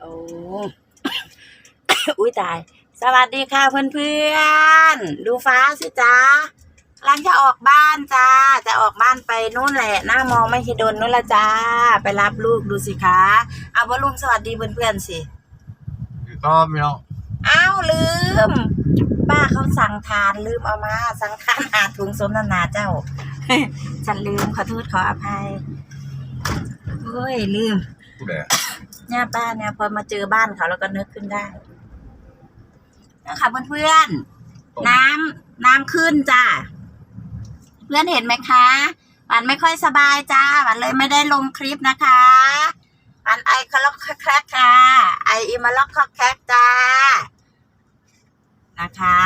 โอ้อุ้ยตาย สวัสดีค่ะเพื่อนๆ ดูฟ้าสิจ้ากำลังจะออกบ้านจ้า จะออกบ้านไปนู่นแหละ หน้ามองไม่คิดโดนนู่นละจ้า ไปรับลูกดูสิคะเอาวอลลุ่มสวัสดีเพื่อนๆสิก็ไม่ต้องอ้าวลืม ป้าเขาสั่งทานลืมเอามา สั่งทานหาถุงสมนานาเจ้า ฉันลืมขอโทษขออภัยโอ้ยลืมผู้ใด เนี่ยป้าเนี่ยพอมาเจอบ้านเขาแล้วก็นึกขึ้นได้นะคะเพื่อนๆน้ำน้ำขึ้นจ้าเพื่อนเห็นไหมคะหวานไม่ค่อยสบายจ้าหวานเลยไม่ได้ลงคลิปนะคะหวานไอคลอกแคกค่ะไออิมาล็อกแคกจ้านะคะ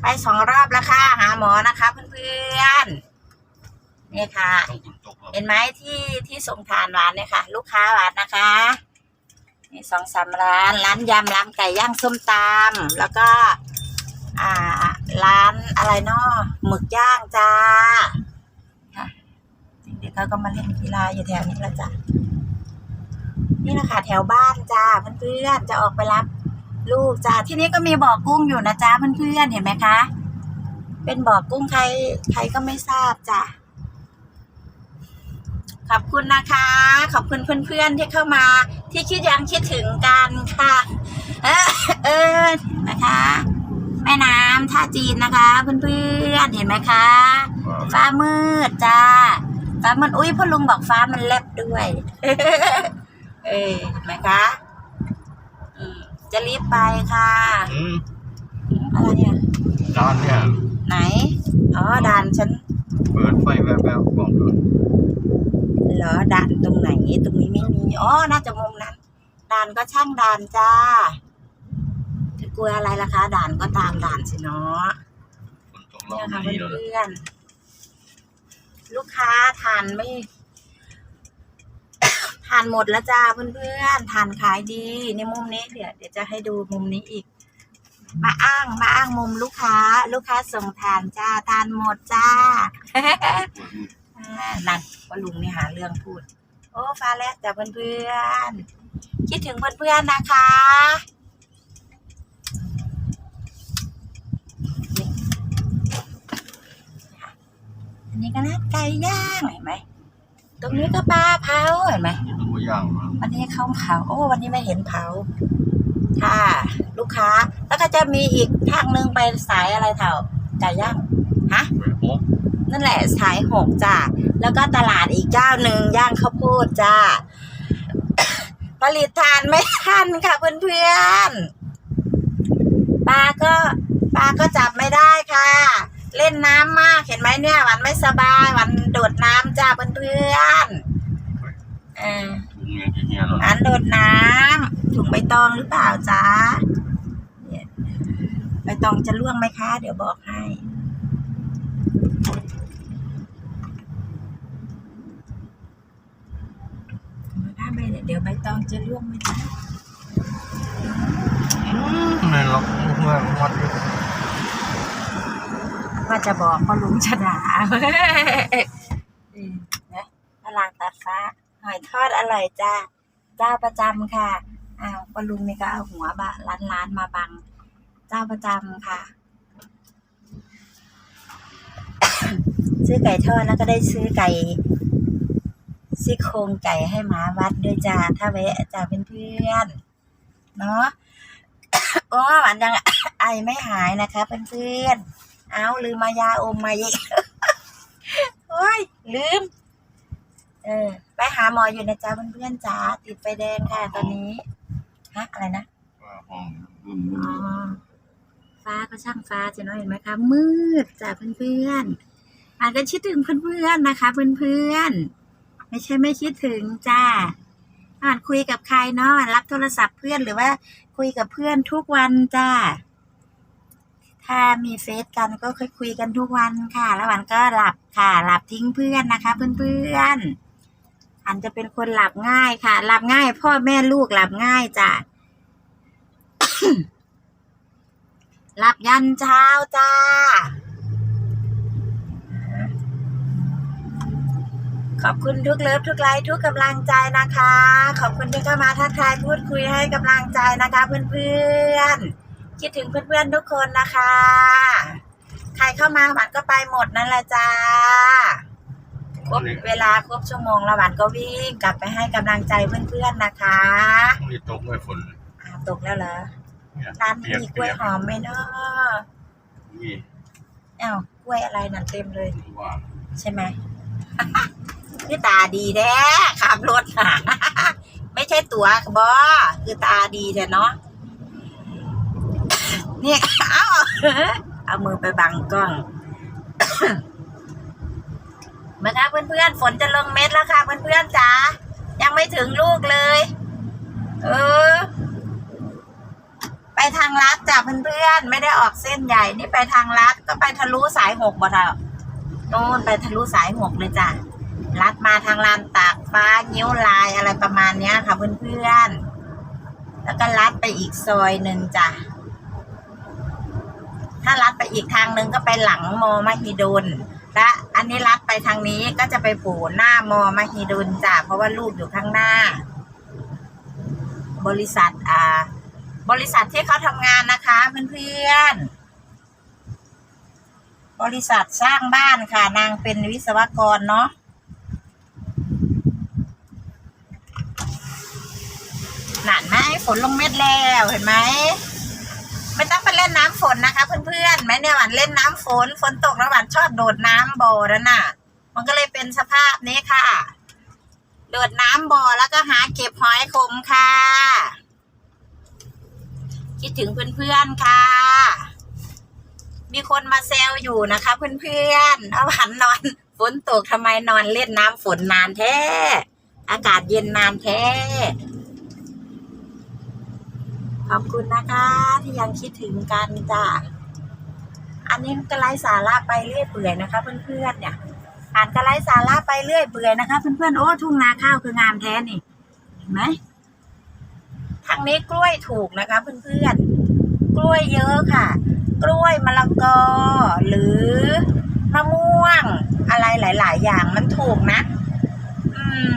ไปสองรอบแล้วค่ะหาหมอนะคะเพื่อนๆ นี่ค่ะ ต้องฝนตกแล้วเห็นไหมที่ที่ส่งทานหวานเนี่ยค่ะ ลูกค้าหวานนะคะนี่สองสามร้าน ร้านยำร้านไก่ย่างส้มตำแล้วก็อ่าร้านอะไรเนาะหมึกย่างจ้าค่ะเด็กๆเขาก็มาเล่นกีฬาอยู่แถวนี้ละจ้ะนี่นะคะแถวบ้านจ้าเพื่อนๆจะออกไปรับลูกจ้าที่นี่ก็มีบ่อกุ้งอยู่นะจ้าเพื่อนๆเห็นไหมคะ เป็นบ่อกุ้งใครใครก็ไม่ทราบจ้ะ ขอบคุณนะคะ ขอบคุณเพื่อนๆที่เข้ามา ที่คิดยังคิดถึงกันค่ะ เออเออนะคะ แม่น้ำท่าจีนนะคะ เพื่อนๆเห็นไหมคะ ฟ้ามืดจ้าฟ้ามันอุ้ยพ่อลุงบอกฟ้ามันแลบด้วย เออเห็นไหมคะอืมจะรีบไปค่ะอืมอะไรเนี่ยร้านเนี่ย ไหน อ๋อด่านฉัน เปิดไฟแวบๆบอกด้วย เหรอด่านตรงไหน ตรงนี้ไม่มีอ๋อน่าจะมุมนั้นด่านก็ช่างด่านจ้าจะกลัวอะไรล่ะคะด่านก็ตามด่านสิเนาะฝนตกเราเนี่ยค่ะไม่ดีแล้วนะเพื่อนๆลูกค้าทานไม่ทานหมดแล้วจ้าเพื่อนๆทานขายดีในมุมนี้เดี๋ยวเดี๋ยวจะให้ดูมุมนี้อีก มาอ้างมาอ้างมุมลูกค้า ลูกค้าส่งทานจ้าทานหมดจ้าอ่า นั่นว่าลุงนี่หาเรื่องพูด โอ้ฟ้าแลบจากเพื่อนๆคิดถึงเพื่อนๆนะคะอันนี้ก็นะไก่ย่างเห็นไหมตรงนี้ก็ปลาเผาเห็นไหมนี่ตัวอย่างมาวันนี้เขาเผาโอ้วันนี้ไม่เห็นเผาค่ะ ลูกค้าแล้วก็จะมีอีกทางหนึงไปสายอะไรเถาไก่ย่างฮะไปโอ๊ะ นั่นแหละสายหกจ้าแล้วก็ตลาดอีกเจ้าหนึ่งย่างข้าวโพดจ้าผลิตทานไม่ทันค่ะเพื่อนๆปลาก็ปลาก็จับไม่ได้ค่ะ เล่นน้ำมากเห็นไหมเนี่ยหวันไม่สบายหวันโดดน้ำจ้าเพื่อนๆเออถุงเงินที่เนี่ยเราอันโดดน้ำถุงใบตองหรือเปล่าจ๊ะเนี่ยใบตองจะล่วงไหมคะ เดี๋ยวบอกให้ ถ้าใบ เดี๋ยวใบตองจะร่วงไหมจ๊ะในล็อกเมื่อวัดอยู่ว่าจะบอกก็ลุงจะด่าอืมนะตลาดตัดฟ้า หอยทอดอร่อยจ้าเจ้าประจำค่ะ อ้าวก็ลุงนี่ก็เอาหัวบะร้านร้านๆมาบัง เจ้าประจำค่ะ ซื้อไก่ทอดแล้วก็ได้ซื้อไก่ ซี่โครงไก่ให้หมาวัดด้วยจ้าถ้าแวะจ้าเพื่อนๆเนาะโอ้หวานยังไอไม่หายนะคะเพื่อนๆเอาลืมมายาอมมาอีกโอ้ยลืม เออ ไปหาหมออยู่นะจ๊ะเพื่อนๆจ้าติดไฟแดงค่ะตอนนี้ฮะอะไรนะว่าห้องบึ้มอ๋อฟ้าก็ช่างฟ้าจะน้อยเห็นไหมคะมืดจ้ะเพื่อนๆอาจจะคิดถึงเพื่อนๆนะคะ เพื่อนๆ ไม่ใช่ไม่คิดถึงจ้าอ่านคุยกับใครเนาะรับโทรศัพท์เพื่อนหรือว่าคุยกับเพื่อนทุกวันจ้า ถ้ามีเฟซกันก็ค่อยคุยกันทุกวันค่ะ แล้ววันก็หลับค่ะ หลับทิ้งเพื่อนนะคะ เพื่อนๆอันจะเป็นคนหลับง่ายค่ะ หลับง่าย พ่อแม่ลูกหลับง่ายจ้ะหลับยันเช้าจ้า ขอบคุณทุกเลิฟทุกไลค์ทุกกำลังใจนะคะ ขอบคุณที่เข้ามาทักทายพูดคุยให้กำลังใจนะคะ เพื่อนๆ คิดถึงเพื่อนๆทุกคนนะคะ ใครเข้ามาหวานก็ไปหมดนั่นแหละจ้าครบเวลาครบชั่วโมงแล้วหวานก็วิ่งกลับไปให้กำลังใจเพื่อนๆนะคะนี่ตกไม่ฝนอ่าตกแล้วเหรอเนี่ยร้านเปียมีกล้วยหอมไหมเนาะนี่อ้าวกล้วยอะไรนั่นเต็มเลยว่าใช่ไหม คือตาดีแท้ขับรถน่ะไม่ใช่ตัวบอคือตาดีแต่เนาะเนี่ยเอาเอามือไปบังกล้องมาค่ะเพื่อนๆฝนจะลงเม็ดแล้วค่ะเพื่อนๆจ๋ายังไม่ถึงลูกเลย เออ ไปทางลัดจ้ะเพื่อนๆไม่ได้ออกเส้นใหญ่นี่ไปทางลัดก็ไปทะลุสายหกบ่เถอะนู่นไปทะลุสายหกเลยจ้ะ ลัดมาทางลานตากฟ้านิ้วลายอะไรประมาณเนี้ยค่ะเพื่อนๆ แล้วก็ลัดไปอีกซอยหนึ่งจ้ะ ถ้าลัดไปอีกทางหนึ่งก็ไปหลังมอมหิดล และอันนี้ลัดไปทางนี้ก็จะไปโผล่หน้ามอมหิดลจ้ะ เพราะว่าลูกอยู่ข้างหน้า บริษัทอ่า บริษัทที่เขาทำงานนะคะเพื่อนๆบริษัทสร้างบ้านค่ะนางเป็นวิศวกรเนาะ นั่นไหม ฝนลงเม็ดแล้วเห็นไหมไม่ต้องไปเล่นน้ำฝนนะคะ เพื่อนๆแม่เนี่ยหวานเล่นน้ำฝนฝนตกแล้วหวานชอบโดดน้ำบ่อนั่นน่ะ มันก็เลยเป็นสภาพนี้ค่ะ โดดน้ำบ่อแล้วก็หาเก็บหอยขมค่ะ คิดถึงเพื่อนๆค่ะ มีคนมาแซวอยู่นะคะ เพื่อนๆเอาหวันนอนฝนตกทำไมนอนเล่นน้ำฝนนานแท้อากาศเย็นนานแท้ ขอบคุณนะคะที่ยังคิดถึงกันจ้ะอันนี้ก็ไร้สาระไปเรื่อยเปื่อยนะคะ เพื่อนๆเนี่ยอ่านก็ไร้สาระไปเรื่อยเปื่อยนะคะ เพื่อนๆโอ้ทุ่งนาข้าวคืองามแท้นี่เห็นไหมทางนี้กล้วยถูกนะคะ เพื่อนๆกล้วยเยอะค่ะ กล้วยมะละกอหรือมะม่วงอะไรหลาย ๆ อย่างมันถูกนะ อืม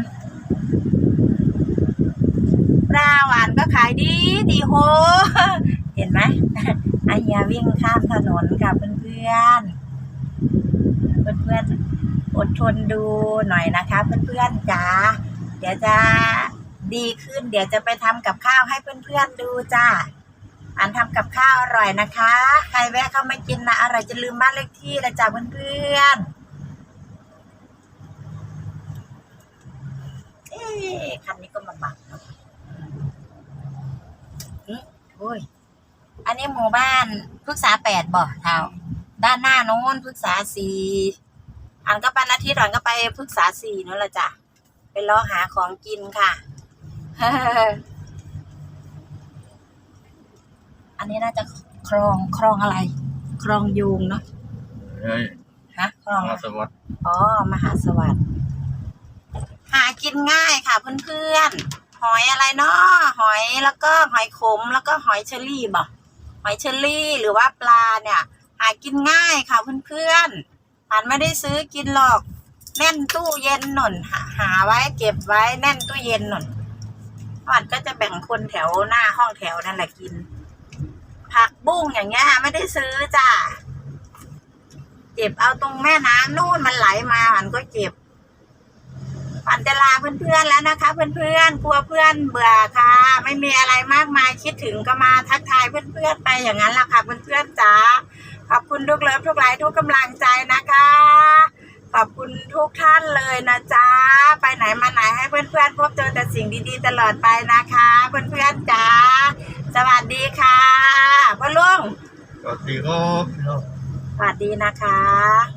ปลาหวานก็ ขายดีดีโห เห็นไหมไอเฮียวิ่งข้ามถนนกับเพื่อนๆ เพื่อนๆ อดทนดูหน่อยนะคะ เพื่อนๆจ้าเดี๋ยวจะดีขึ้น เดี๋ยวจะไปทำกับข้าวให้เพื่อนๆดูจ้าอันทำกับข้าวอร่อยนะคะ ใครแวะเข้ามากินนะอร่อยจะลืมบ้านเลขที่ละจ้าเพื่อนๆเอ๊คันนี้ก็มาบัง โอ้ย อันนี้หมู่บ้านพฤกษาแปดบ่เท่าด้านหน้าโน้นพฤกษาสี่อันก็ปันอาทิตย์อันก็ไปพฤกษาสี่นั่นแหละจ้ะไปล้อหาของกินค่ะ อันนี้น่าจะคลองคลองอะไร คลองยูงเนาะเฮ้ยฮะคลองมาอะไรสวัสดิ์อ๋อ มหาสวัสดิ์หากินง่ายค่ะเพื่อนๆ หอยอะไรเนาะหอยแล้วก็หอยขมแล้วก็หอยเชอรี่บ่หอยเชอรี่หรือว่าปลาเนี่ย หากินง่ายค่ะเพื่อนๆอันไม่ได้ซื้อกินหรอกแน่นตู้เย็นหนุนหาไว้เก็บไว้แน่นตู้เย็นหนุนอันก็จะแบ่งคนแถวหน้าห้องแถวนั่นแหละกิน ผักบุ้งอย่างเงี้ยไม่ได้ซื้อจ้ะเก็บเอาตรงแม่น้ำนู่นมันไหลมามันก็เก็บ ปันจะลาเพื่อนๆแล้วนะคะ เพื่อนๆกลัวเพื่อนเบื่อค่ะ ไม่มีอะไรมากมายคิดถึงก็มาทักทายเพื่อนๆไปอย่างนั้นแหละค่ะเพื่อนๆจ๋าขอบคุณทุกเลิฟทุกไลค์ทุกกำลังใจนะคะ ขอบคุณทุกท่านเลยนะจ๊ะไปไหนมาไหนให้เพื่อนๆพบเจอแต่สิ่งดีๆ ตลอดไปนะคะ เพื่อนๆจ๋าสวัสดีค่ะพ่อลุงสวัสดีครับพี่น้องสวัสดีนะคะ